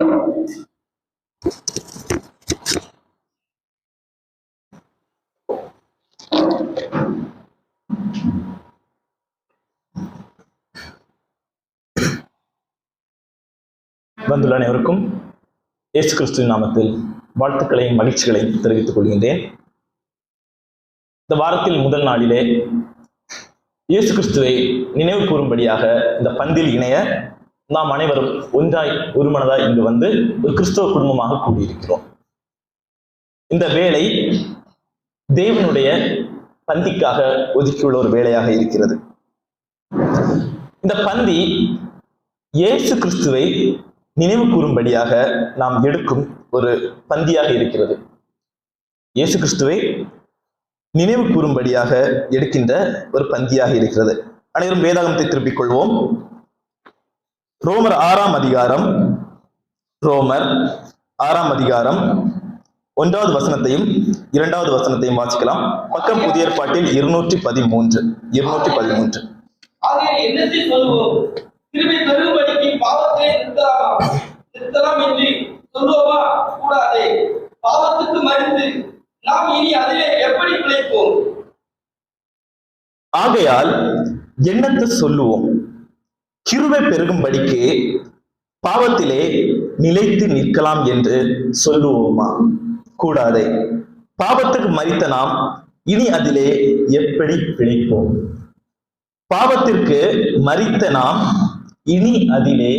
வந்துள்ள அனைவருக்கும் இயேசு கிறிஸ்துவின் நாமத்தில் வாழ்த்துக்களையும் மகிழ்ச்சிகளையும் தெரிவித்துக் கொள்கின்றேன். இந்த வாரத்தில் முதல் நாளிலே இயேசு கிறிஸ்துவை நினைவு கூறும்படியாக இந்த பந்தில் இணைய நாம் அனைவரும் ஒன்றாய் ஒருமனதாய் இங்கு வந்து ஒரு கிறிஸ்தவ குடும்பமாக கூடியிருக்கிறோம். இந்த வேலை தேவனுடைய பந்திக்காக ஒதுக்கியுள்ள ஒரு வேலையாக இருக்கிறது. இந்த பந்தி இயேசு கிறிஸ்துவை நினைவு கூறும்படியாக நாம் எடுக்கும் ஒரு பந்தியாக இருக்கிறது. இயேசு கிறிஸ்துவை நினைவு கூறும்படியாக எடுக்கின்ற ஒரு பந்தியாக இருக்கிறது. அனைவரும் வேதாகமத்தை திருப்பிக் கொள்வோம். ரோமர் ஆறாம் அதிகாரம். ரோமர் ஆறாம் அதிகாரம். ஒன்றாவது வசனத்தையும் இரண்டாவது வசனத்தையும் வாசிக்கலாம். பக்கம் புதிய ஏற்பாட்டில் இருநூற்றி பதிமூன்று இருநூற்றி பதிமூன்று. ஆகையால் என்னத்தை சொல்லுவோம்? கிருபை பெருகும்படிக்கு பாவத்திலே நிலைத்து நிற்கலாம் என்று சொல்லுவோமா? கூடாதே. பாவத்துக்கு மறித்த நாம் இனி அதிலே எப்படி பிழைப்போம்? பாவத்திற்கு மறித்த நாம் இனி அதிலே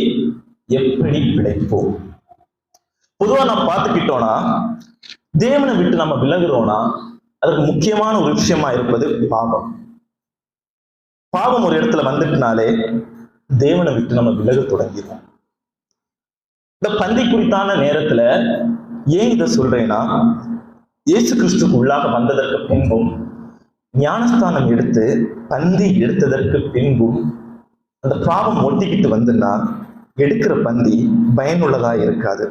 எப்படி பிழைப்போம்? பொதுவா நம்ம பார்த்துக்கிட்டோம்னா தேவனை விட்டு நம்ம விலகுறோம்னா அதற்கு முக்கியமான ஒரு விஷயமா இருப்பது பாவம். பாவம் ஒரு இடத்துல வந்துட்டுனாலே தேவனை விட்டு நம்ம விலக தொடங்கிடுவோம் இந்த பந்தி குறித்தான நேரத்துல ஏன் இதை சொல்றேன்னா இயேசு கிறிஸ்துக்கு உள்ளாக வந்ததற்கு பின்பும் ஞானஸ்தானம் எடுத்து பந்தி எடுத்ததற்கு பின்பும் அந்த பாவம் ஒட்டிக்கிட்டு வந்துன்னா எடுக்கிற பந்தி பயனுள்ளதா இருக்காது.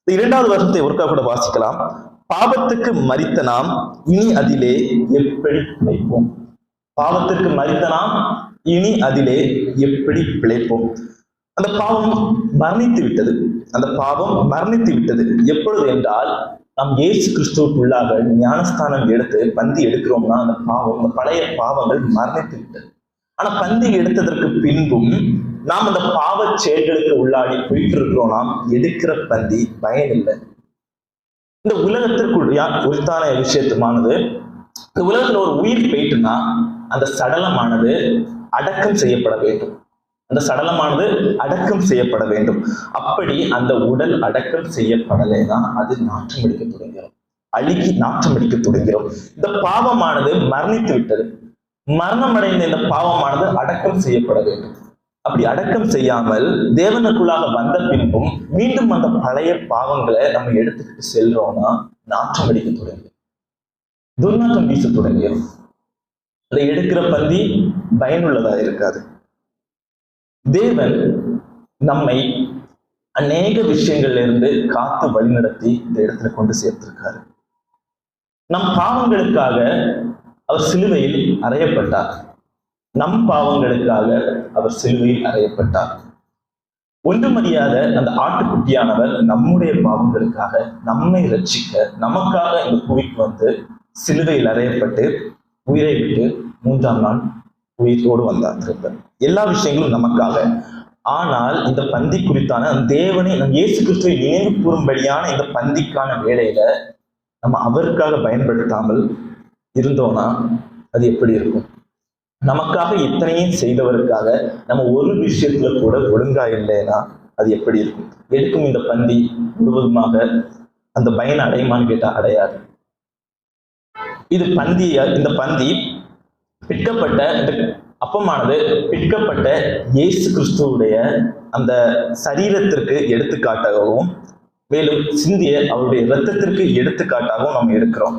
இந்த இரண்டாவது வருஷத்தை ஒருக்கா கூட வாசிக்கலாம். பாவத்துக்கு மறித்த நாம் இனி அதிலே எப்படி பிழைப்போம் பாவத்திற்கு மறித்த நாம் இனி அதிலே எப்படி பிழைப்போம்? அந்த பாவம் மரணித்து விட்டது. அந்த பாவம் மரணித்து விட்டது. எப்பொழுது என்றால் நாம் இயேசு கிறிஸ்துவுக்குள்ளாக ஞானஸ்தானம் எடுத்து பந்தி எடுக்கிறோம்னா அந்த பாவம் அந்த பழைய பாவங்கள் மரணித்து விட்டது. ஆனா பந்தி எடுத்ததற்கு பின்பும் நாம் அந்த பாவ செயல்களுக்கு உள்ளாடி போயிட்டு இருக்கிறோம் நாம் எடுக்கிற பந்தி பயனில்லை. இந்த உலகத்திற்குள் உரித்தான விஷயத்துமானது இந்த உலகத்துல ஒரு உயிர் போயிட்டுன்னா அந்த சடலமானது அடக்கம் செய்யப்பட வேண்டும். அந்த சடலமானது அடக்கம் செய்யப்பட வேண்டும். அப்படி அந்த உடல் அடக்கம் செய்யப்படலைன்னா அது நாற்றம் அடிக்க தொடங்கிறோம் அழுகி நாற்றம் அடிக்க தொடங்கிறோம் இந்த பாவமானது மரணித்து விட்டது. மரணம் அடைந்த இந்த பாவமானது அடக்கம் செய்யப்பட வேண்டும். அப்படி அடக்கம் செய்யாமல் தேவனுக்குள்ளாக வந்த பின்பும் மீண்டும் அந்த பழைய பாவங்களை நம்ம எடுத்துக்கிட்டு செல்றோம்னா நாற்றம் அடிக்க தொடங்கும் துர்நாற்றம் வீச தொடங்கிறோம் அதை எடுக்கிற பந்தி பயனுள்ளதா இருக்காது. தேவன் நம்மை அநேக விஷயங்கள்ல இருந்து காத்து வழிநடத்தி இந்த இடத்துல கொண்டு சேர்த்திருக்காரு. நம் பாவங்களுக்காக அவர் சிலுவையில் அறையப்பட்டார். நம் பாவங்களுக்காக அவர் சிலுவையில் அறையப்பட்டார். ஒன்றுமறியாத அந்த ஆட்டுக்குட்டியானவர் நம்முடைய பாவங்களுக்காக நம்மை ரட்சிக்க நமக்காக இந்த புவிக்கு வந்து சிலுவையில் அறையப்பட்டு உயிரை விட்டு மூன்றாம் நாள் உயிரோடு வந்தார் திரும்ப எல்லா விஷயங்களும் நமக்காக. ஆனால் இந்த பந்தி குறித்தான அந்த தேவனை நம் இயேசு கிறிஸ்துவை நினைவு கூறும்படியான இந்த பந்திக்கான வேலையில நம்ம அவருக்காக பயன்படுத்தாமல் இருந்தோம்னா அது எப்படி இருக்கும்? நமக்காக இத்தனையும் செய்தவருக்காக நம்ம ஒரு விஷயத்துல கூட ஒழுங்கா இல்லைன்னா அது எப்படி இருக்கும்? எடுக்கும் இந்த பந்தி முழுவதுமாக அந்த பயன் அடையுமான்னு கேட்டால் அடையாது. இது பந்திய இந்த பந்தி பிற்கப்பட்ட இந்த அப்பமானது பிற்கப்பட்ட இயேசு கிறிஸ்துவுடைய அந்த சரீரத்திற்கு எடுத்துக்காட்டாகவும் மேலும் சிந்திய அவருடைய இரத்தத்திற்கு எடுத்துக்காட்டாகவும் நம்ம எடுக்கிறோம்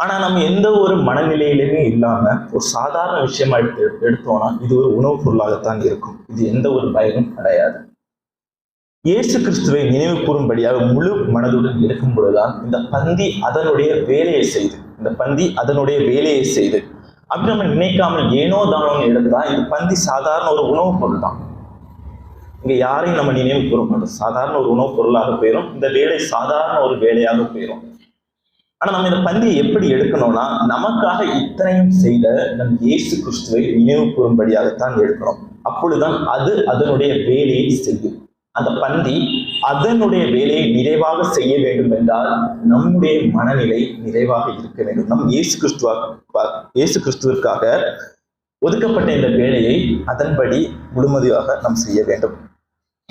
ஆனா நம்ம எந்த ஒரு மனநிலையிலுமே இல்லாம ஒரு சாதாரண விஷயமா எடுத்து எடுத்தோம்னா இது ஒரு உணவுப் பொருளாகத்தான் இருக்கும். இது எந்த ஒரு பயனும் கிடையாது இயேசு கிறிஸ்துவை நினைவு கூறும்படியாக முழு மனதுடன் எடுக்கும் பொழுதுதான் இந்த பந்தி அதனுடைய வேலையை செய்து இந்த பந்தி அதனுடைய வேலையை செய்து. அப்படி நம்ம நினைக்காமல் ஏனோ தானோன்னு எடுத்தா இந்த பந்தி சாதாரண ஒரு உணவுப் பொருள் தான் இங்கே யாரையும் நம்ம நினைவு கூற மாட்டோம் சாதாரண ஒரு உணவுப் பொருளாக போயிடும் இந்த வேலை சாதாரண ஒரு வேலையாக போயிடும் ஆனால் நம்ம இந்த பந்தியை எப்படி எடுக்கணும்னா நமக்காக இத்தனையும் செய்த நம் இயேசு கிறிஸ்துவை நினைவு கூறும்படியாகத்தான் எடுக்கணும் அப்பொழுதுதான் அது அதனுடைய வேலையை செய்யும். அந்த பந்தி அதனுடைய வேலையை நிறைவாக செய்ய வேண்டும் என்றால் நம்முடைய மனநிலை நிறைவாக இருக்க வேண்டும். நம் இயேசு கிறிஸ்துவா இயேசு கிறிஸ்துவிற்காக ஒதுக்கப்பட்ட இந்த வேலையை அதன்படி முழுமதியாக நாம் செய்ய வேண்டும்.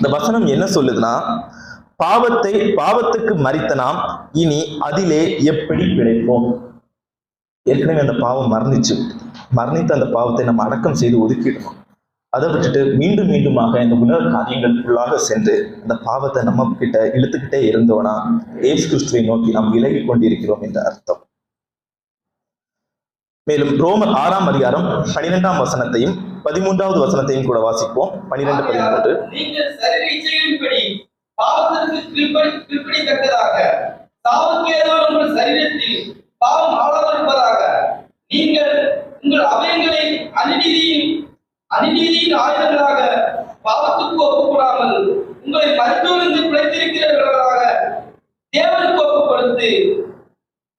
இந்த வசனம் என்ன சொல்லுதுன்னா பாவத்தை பாவத்துக்கு மறித்த நாம் இனி அதிலே எப்படி பிழைப்போம்? ஏற்கனவே அந்த பாவம் மரணிச்சு மரணித்த அந்த பாவத்தை நம்ம அடக்கம் செய்து ஒதுக்கிடணும். அதை விட்டுட்டு மீண்டும் மீண்டுமாக இந்த உலக காரியங்களுக்குள்ளாக சென்று அந்த பாவத்தை நம்ம கிட்ட இழுத்துக்கிட்டே இருந்தோம்னா ஏசு கிறிஸ்துவை நோக்கி நாம் விலகி கொண்டிருக்கிறோம் என்ற அர்த்தம். மேலும் ரோமர் ஆறாம் அதிகாரம் பனிரெண்டாம் வசனத்தையும் பதிமூன்றாவது வசனத்தையும் கூட வாசிப்போம். பனிரெண்டு பதிமூன்று. நீங்கள் உங்கள் அவயங்களை அநீதியின் அநீதியின் ஆயுதங்களாக பாவத்துக்கு ஒப்புக்கூடாமல் உங்களை மருத்துவருந்து பிழைத்திருக்கிறவர்களாக தேவனுக்கு ஒப்புக் கொடுத்து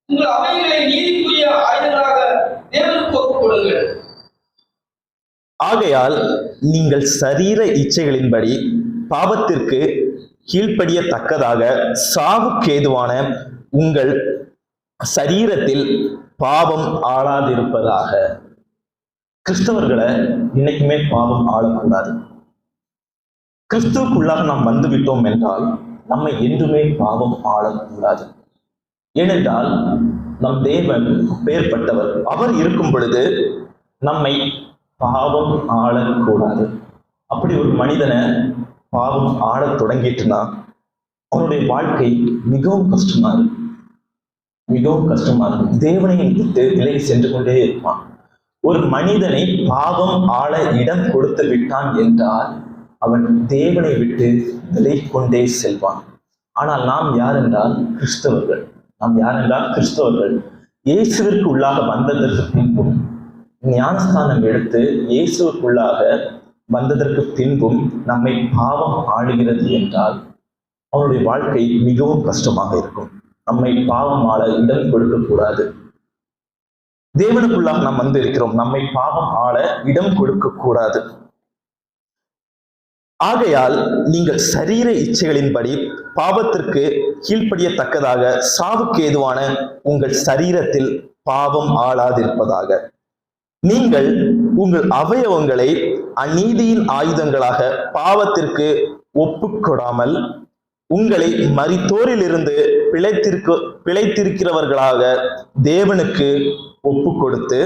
உங்கள் அவைகளை நீதிக்குரிய ஆயுதங்களாக தேவனுக்கு ஒப்புக் கொடுங்கள் ஆகையால் நீங்கள் சரீர இச்சைகளின்படி பாவத்திற்கு கீழ்ப்படியத்தக்கதாக சாவுக்கேதுவான உங்கள் சரீரத்தில் பாவம் ஆளாதிருப்பதாக. கிறிஸ்தவர்களை இன்னைக்குமே பாவம் ஆளக்கூடாது. கிறிஸ்துவுக்குள்ளாக நாம் வந்துவிட்டோம் என்றால் நம்மை என்றுமே பாவம் ஆளக்கூடாது. ஏனென்றால் நம் தேவன் பேர்பட்டவர் அவர் இருக்கும் பொழுது நம்மை பாவம் ஆளக்கூடாது. அப்படி ஒரு மனிதனை பாவம் ஆளத் தொடங்கிட்டுனா அவனுடைய வாழ்க்கை மிகவும் கஷ்டமா இருக்கும். மிகவும் கஷ்டமா இருக்கும். தேவனை விட்டு விலகி சென்று கொண்டே இருப்பான். ஒரு மனிதனை பாவம் ஆள இடம் கொடுத்து விட்டான் என்றால் அவன் தேவனை விட்டு விலை கொண்டே செல்வான். ஆனால் நாம் யார் என்றால் கிறிஸ்தவர்கள். நாம் யார் என்றால் கிறிஸ்தவர்கள்? இயேசுவிற்கு உள்ளாக வந்ததற்கு பின்பும் ஞானஸ்தானம் எடுத்து இயேசுக்குள்ளாக வந்ததற்கு பின்பும் நம்மை பாவம் ஆளுகிறது என்றால் அவனுடைய வாழ்க்கை மிகவும் கஷ்டமாக இருக்கும். நம்மை பாவம் ஆள இடம் கொடுக்கக்கூடாது கூடாது தேவனுக்குள்ளாக நாம் வந்து இருக்கிறோம். நம்மை பாவம் ஆள இடம் கொடுக்க கூடாது. ஆகையால் நீங்கள் சரீர இச்சைகளின்படி பாவத்திற்கு கீழ்ப்படியத்தக்கதாக சாவுக்கு ஏதுவான உங்கள் சரீரத்தில் பாவம் ஆளாதிருப்பதாக. நீங்கள் உங்கள் அவயவங்களை அநீதியின் ஆயுதங்களாக பாவத்திற்கு ஒப்புக்கொடாமல் உங்களை மறித்தோரிலிருந்து பிழைத்திருக்க பிழைத்திருக்கிறவர்களாக தேவனுக்கு ஒப்பு கொடுத்து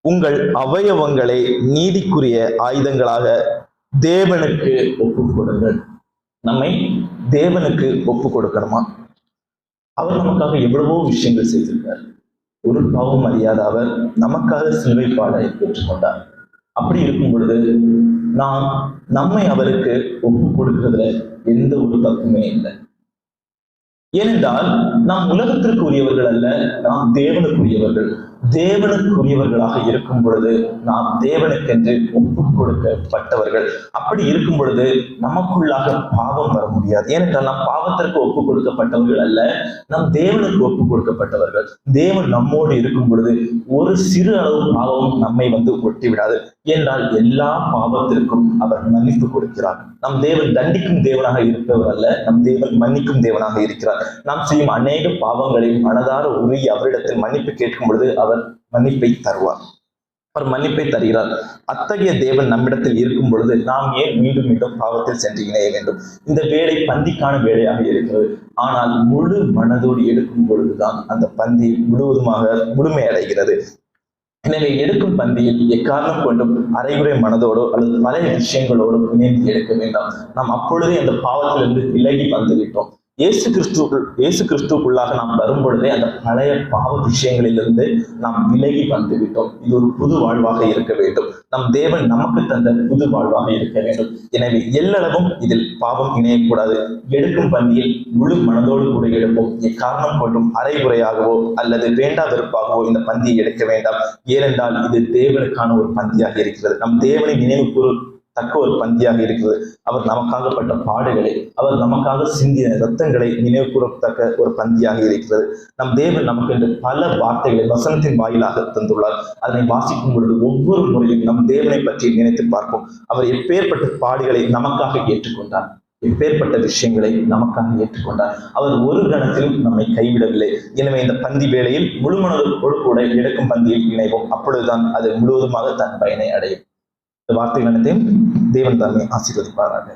உங்கள் அவயவங்களை நீதிக்குரிய ஆயுதங்களாக தேவனுக்கு ஒப்பு கொடுங்கள் நம்மை தேவனுக்கு ஒப்பு கொடுக்கணுமா அவர் நமக்காக எவ்வளவோ விஷயங்கள் செய்திருக்கார். ஒரு பாவம் அறியாத அவர் நமக்காக சிலுவை பாடலை பெற்றுக்கொண்டார் அப்படி இருக்கும் பொழுது நாம் நம்மை அவருக்கு ஒப்பு கொடுக்கிறதுல எந்த ஒரு தப்புமே இல்லை. ஏனென்றால் நாம் உலகத்திற்கு உரியவர்கள் அல்ல நாம் தேவனுக்குரியவர்கள். தேவனுக்குரியவர்களாக இருக்கும் பொழுது நாம் தேவனுக்கென்று ஒப்பு கொடுக்கப்பட்டவர்கள். அப்படி இருக்கும் பொழுது நமக்குள்ளாக பாவம் வர முடியாது. ஏனென்றால் நாம் பாவத்திற்கு ஒப்பு கொடுக்கப்பட்டவர்கள் அல்ல நம் தேவனுக்கு ஒப்பு கொடுக்கப்பட்டவர்கள். தேவன் நம்மோடு இருக்கும் பொழுது ஒரு சிறு அளவு பாவம் நம்மை வந்து ஒட்டி விடாது என்றால் எல்லா பாவத்திற்கும் அவர் மன்னிப்பு கொடுக்கிறார். நம் தேவன் தண்டிக்கும் தேவனாக இருப்பவர் அல்ல நம் தேவன் மன்னிக்கும் தேவனாக இருக்கிறார். நாம் செய்யும் அநேக பாவங்களை மனதார உருகி அவரிடத்தில் மன்னிப்பு கேட்கும் பொழுது அவர் மன்னிப்பை தருவார். அவர் மன்னிப்பை தருகிறார். அத்தகைய தேவன் நம்மிடத்தில் இருக்கும் பொழுது நாம் ஏன் மீண்டும் மீண்டும் பாவத்தில் சென்று இணைய வேண்டும்? இந்த வேலை பந்திக்கான வேலையாக இருக்கிறது. ஆனால் முழு மனதோடு எடுக்கும் பொழுதுதான் அந்த பந்தி முழுவதுமாக முழுமையடைகிறது. எனவே எடுக்கும் பந்தியில் எக்காரணம் கொண்டும் அரைகுறை மனதோடோ அல்லது பல விஷயங்களோடும் இணைந்து எடுக்க வேண்டாம். நாம் அப்பொழுதே அந்த பாவத்திலிருந்து விலகி வந்துவிட்டோம். இயேசு கிறிஸ்துக்குள் இயேசு கிறிஸ்துக்குள்ளாக நாம் வரும் பொழுதே அந்த பழைய பாவ விஷயங்களிலிருந்து நாம் விலகி வந்து விட்டோம் இது ஒரு புது வாழ்வாக இருக்க வேண்டும். நம் தேவன் நமக்கு தந்த புது வாழ்வாக இருக்க வேண்டும். எனவே எல்லளவும் இதில் பாவம் இணையக்கூடாது. எடுக்கும் பந்தியில் முழு மனதோடு கூட எடுப்போம். எக்காரணம் கொண்டும் அரைகுறையாகவோ அல்லது வேண்டா வெறுப்பாகவோ இந்த பந்தியை எடுக்க வேண்டாம். ஏனென்றால் இது தேவனுக்கான ஒரு பந்தியாக இருக்கிறது. நம் தேவனை நினைவு தக்க ஒரு பந்தியாக இருக்கிறது. அவர் நமக்காகப்பட்ட பாடுகளை அவர் நமக்காக சிந்திய ரத்தங்களை நினைவு கூறத்தக்க ஒரு பந்தியாக இருக்கிறது. நம் தேவன் நமக்கு என்று பல வார்த்தைகளை வசனத்தின் வாயிலாக தந்துள்ளார். அதனை வாசிக்கும் பொழுது ஒவ்வொரு முறையும் நம் தேவனை பற்றி நினைத்து பார்ப்போம். அவர் எப்பேற்பட்ட பாடுகளை நமக்காக ஏற்றுக்கொண்டார்? எப்பேற்பட்ட விஷயங்களை நமக்காக ஏற்றுக்கொண்டார்? அவர் ஒரு கணத்திலும் நம்மை கைவிடவில்லை. எனவே இந்த பந்தி வேளையில் முழுமனதோடு கூட எடுக்கும் பந்தியில் இணைவோம். அப்பொழுதுதான் அது முழுவதுமாக தன் பயனை அடையும். இந்த வார்த்தைகள் அனைத்தையும் தேவன் தாமே ஆசீர்வதிப்பாராக.